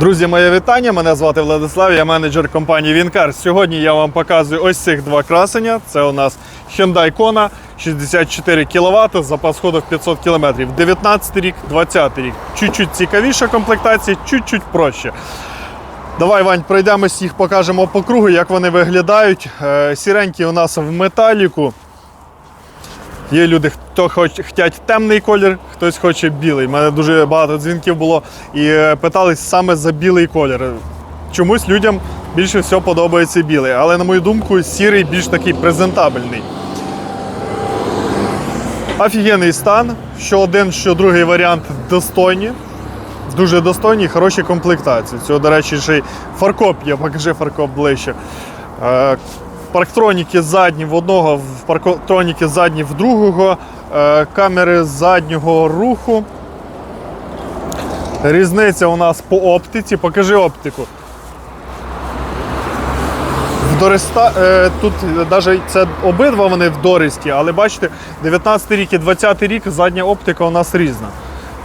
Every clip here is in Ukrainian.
Друзі, моє вітання. Мене звати Владислав, я менеджер компанії Вінкар. Сьогодні я вам показую ось цих два красення. Це у нас Hyundai Kona 64 кВт, запас ходу 500 км. 19 рік, 20 рік. Чуть-чуть цікавіша комплектація, чуть-чуть проще. Давай, Вань, пройдемось їх, покажемо по кругу, як вони виглядають. Е, Сіренькі у нас в металіку. Є люди, хто хоч хочуть темний колір, хтось хоче білий. У мене дуже багато дзвінків було і е, питались саме за білий колір. Чомусь людям більше всього подобається білий, але на мою думку, сірий більш такий презентабельний. Офігенний стан. Що один, що другий варіант достойні. Дуже достойні, хороші комплектації. Цього, до речі, ще й фаркоп є, покажи фаркоп ближче. Парктроніки задні в одного, в парктроніки задні в другого, е, камери заднього руху. Різниця у нас по оптиці. Покажи оптику. Дориста, е, тут навіть це обидва вони в Дористі, але бачите, 19 рік і 20 рік задня оптика у нас різна.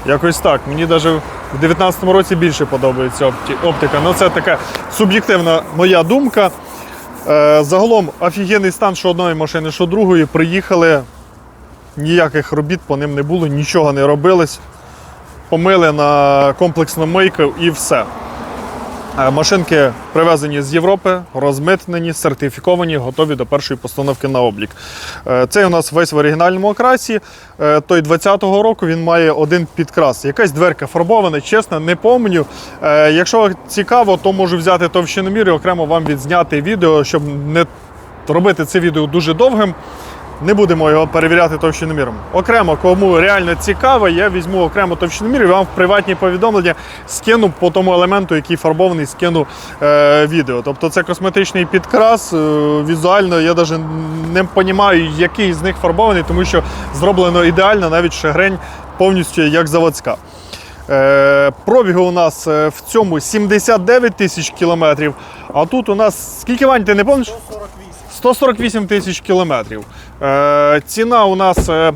Якось так. Мені навіть в 19-му році більше подобається оптика. Ну це така суб'єктивна моя думка. Е, Загалом офігенний стан що одної машини, що другої. Приїхали, ніяких робіт по ним не було, нічого не робилось. Помили на комплексну мийку і все. Машинки привезені з Європи, розмитнені, сертифіковані, готові до першої постановки на облік. Е, Цей у нас весь в оригінальному окрасі. Е, Той 20-го року він має один підкрас. Якась дверка фарбована, чесно, не помню. Е, Якщо цікаво, то можу взяти товщиномір і окремо вам відзняти відео, щоб не робити це відео дуже довгим. Не будемо його перевіряти товщиноміром. Окремо, кому реально цікаво, я візьму окремо товщиномір і вам в приватні повідомлення скину по тому елементу, який фарбований, скину е, відео. Тобто це косметичний підкрас. Е, візуально я навіть не розумію, який з них фарбований, тому що зроблено ідеально, навіть шагрень повністю як заводська. Е, пробігу у нас е, в цьому 79 тисяч кілометрів, а тут у нас скільки Вань, ти не пам'ятаєш? 148 тисяч кілометрів. Е, ціна у нас е,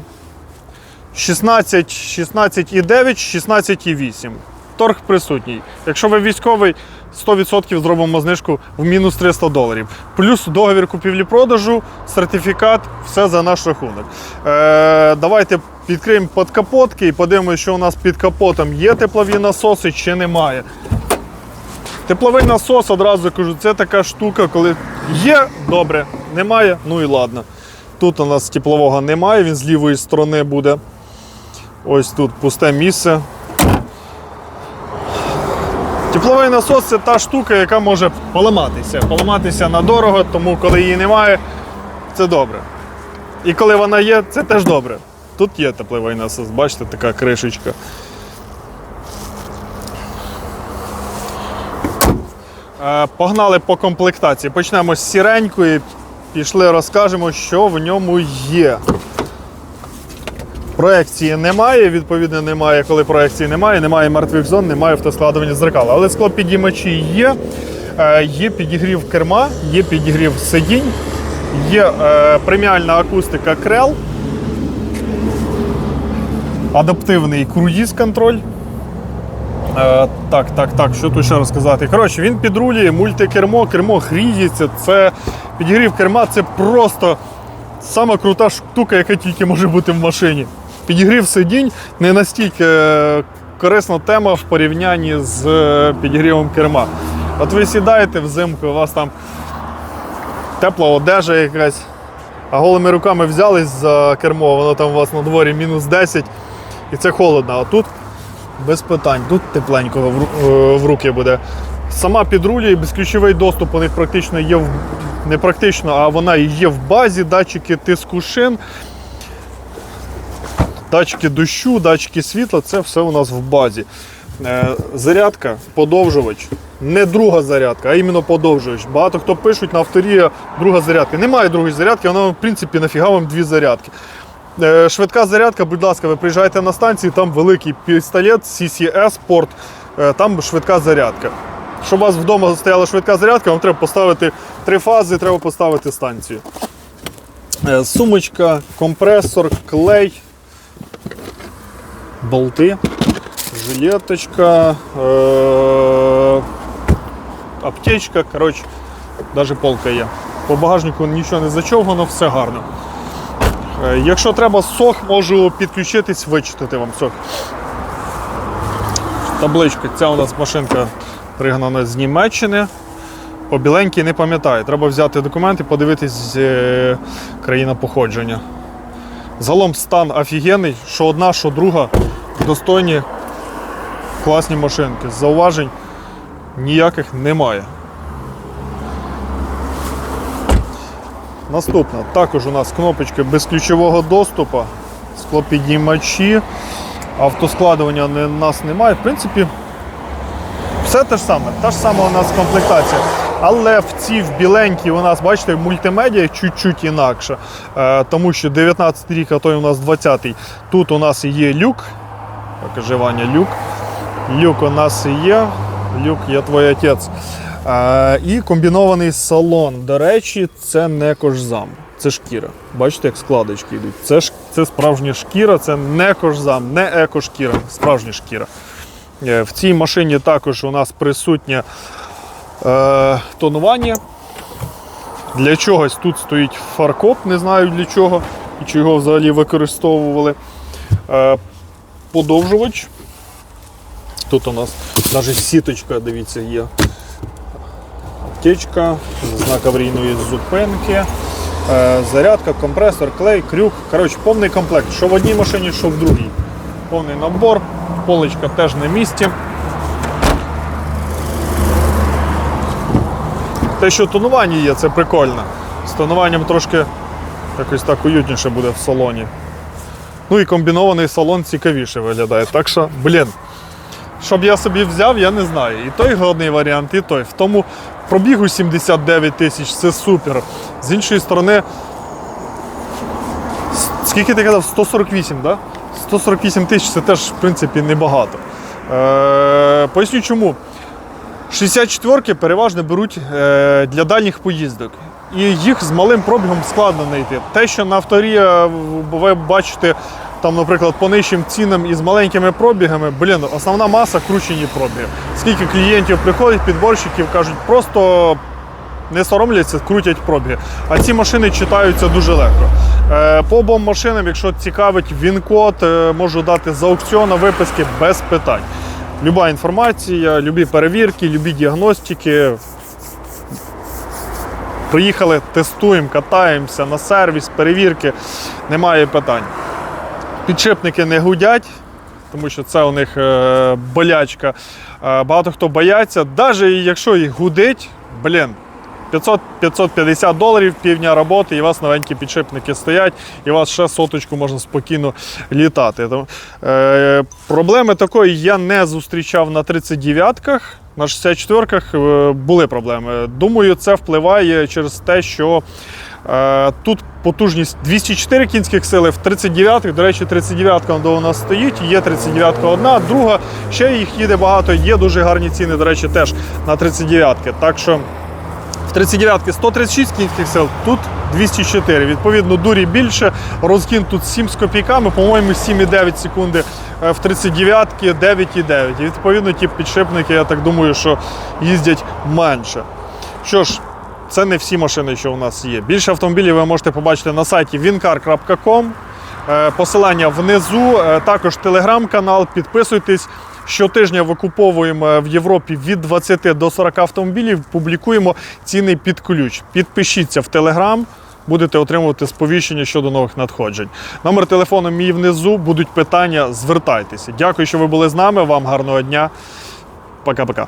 16, 16,9, 16,8. Торг присутній. Якщо ви військовий, 100% зробимо знижку в мінус 300 доларів. Плюс договір купівлі-продажу, сертифікат, все за наш рахунок. Е, давайте відкриємо подкапотки і подивимося, що у нас під капотом. Є теплові насоси чи немає. Тепловий насос, одразу кажу, це така штука, коли є добре, немає, ну і ладно. Тут у нас теплового немає, він з лівої сторони буде. Ось тут пусте місце. Тепловий насос це та штука, яка може поламатися. Поламатися надорого, тому коли її немає, це добре. І коли вона є, це теж добре. Тут є тепловий насос, бачите, така кришечка. Погнали по комплектації. Почнемо з сіренької. Пішли, розкажемо, що в ньому є. Проекції немає, відповідно, немає, коли проекції немає, немає мертвих зон, немає автоскладування зеркал. Але склопідіймачі є, Е, є підігрів керма, є підігрів сидінь, є е, преміальна акустика крел, адаптивний круїз контроль. Е, так, так, так, що тут ще розказати? Коротше, він підрулює мультикермо, кермо гріється. Це підігрів керма це просто сама крута штука, яка тільки може бути в машині. Підігрів сидінь не настільки е, корисна тема в порівнянні з е, підігрівом керма. От ви сідаєте взимку, у вас там тепла одежа якась, а голими руками взялись за кермо, воно там у вас на дворі мінус 10 і це холодно. А тут без питань. Тут тепленько в, е, руки буде. Сама підрулює, безключовий доступ у них практично є в не практично, а вона є в базі, датчики тиску шин, датчики дощу, датчики світла це все у нас в базі. Е, Зарядка, подовжувач. Не друга зарядка, а іменно подовжувач. Багато хто пишуть на авторія друга зарядка. Немає другої зарядки, вона, в принципі, нафіга вам дві зарядки. Е, Швидка зарядка, будь ласка, ви приїжджаєте на станцію, там великий пістолет CCS порт, е, там швидка зарядка. Щоб у вас вдома стояла швидка зарядка, вам треба поставити три фази, треба поставити станцію. Е, Сумочка, компресор, клей, болти, жилеточка, аптечка, коротше, навіть полка є. По багажнику нічого не зачовгано, все гарно. Е, Якщо треба сох, можу підключитись, вичитати вам сох. Табличка. Ця у нас машинка пригнана з Німеччини. По біленькій не пам'ятаю. Треба взяти документи, подивитись е, країна походження. Загалом стан офігенний, що одна, що друга достойні, класні машинки. Зауважень ніяких немає. Наступна. Також у нас кнопочки безключового доступу, склопідіймачі, автоскладування у нас немає. В принципі, все те ж саме, та ж сама у нас комплектація. Але в цій в біленькій у нас, бачите, мультимедіа чуть-чуть інакше. Е, тому що 19 рік, а той у нас 20-й. Тут у нас є люк. Покажи Ваня, люк. Люк у нас є. Люк, я твій отець. І комбінований салон. До речі, це не кожзам, це шкіра. Бачите, як складочки йдуть. Це, ж, це справжня шкіра, це не кожзам, не екошкіра, справжня шкіра. Е, В цій машині також у нас присутнє е, тонування. Для чогось тут стоїть фаркоп, не знаю для чого і чи його взагалі використовували. Е, подовжувач. Тут у нас навіть сіточка, дивіться, є. Аптечка, знак аварійної зупинки, е, зарядка, компресор, клей, крюк. Коротше, повний комплект. Що в одній машині, що в другій. Повний набор, поличка теж на місці. Те, що тонування є, це прикольно. З тонуванням трошки якось так уютніше буде в салоні. Ну і комбінований салон цікавіше виглядає. Так що, блін, щоб я собі взяв, я не знаю. І той годний варіант, і той. В тому пробігу 79 тисяч це супер. З іншої сторони, скільки ти казав? 148. Да? 148 тисяч це теж, в принципі, небагато. Е, поясню чому. 64-ки переважно беруть е, для дальніх поїздок. І їх з малим пробігом складно знайти. Те, що на авторія ви бачите, там, наприклад, по нижчим цінам і з маленькими пробігами, блін, основна маса кручені пробіги. Скільки клієнтів приходить, підборщиків кажуть, просто не соромляться, крутять пробіги. А ці машини читаються дуже легко. Е, По обом машинам, якщо цікавить він-код, е, можу дати з аукціону виписки без питань. Люба інформація, любі перевірки, любі діагностики. Приїхали, тестуємо, катаємося на сервіс, перевірки, немає питань. Підшипники не гудять, тому що це у них е, болячка. Е, багато хто бояться, навіть якщо їх гудить, блін, 500-550 доларів півдня роботи, і у вас новенькі підшипники стоять, і у вас ще соточку можна спокійно літати. Тому, е, проблеми такої я не зустрічав на 39-ках. На 64-ках е, були проблеми. Думаю, це впливає через те, що тут потужність 204 кінських сили, в 39-х, до речі, 39-ка у нас стоїть, є 39-ка одна, друга, ще їх їде багато, є дуже гарні ціни, до речі, теж на 39-ки. Так що в 39-ки 136 кінських сил, тут 204. Відповідно, дурі більше. Розгін тут 7 з копійками, по-моєму, 7,9 секунди е, в 39-ки 9,9. Відповідно, ті підшипники, я так думаю, що їздять менше. Що ж, це не всі машини, що у нас є. Більше автомобілів ви можете побачити на сайті wincar.com. Е, Посилання внизу, Е, також телеграм-канал. Підписуйтесь. Щотижня викуповуємо в Європі від 20 до 40 автомобілів, публікуємо ціни під ключ. Підпишіться в Телеграм, будете отримувати сповіщення щодо нових надходжень. Номер телефону мій внизу, будуть питання, звертайтеся. Дякую, що ви були з нами. Вам гарного дня. Пока-пока.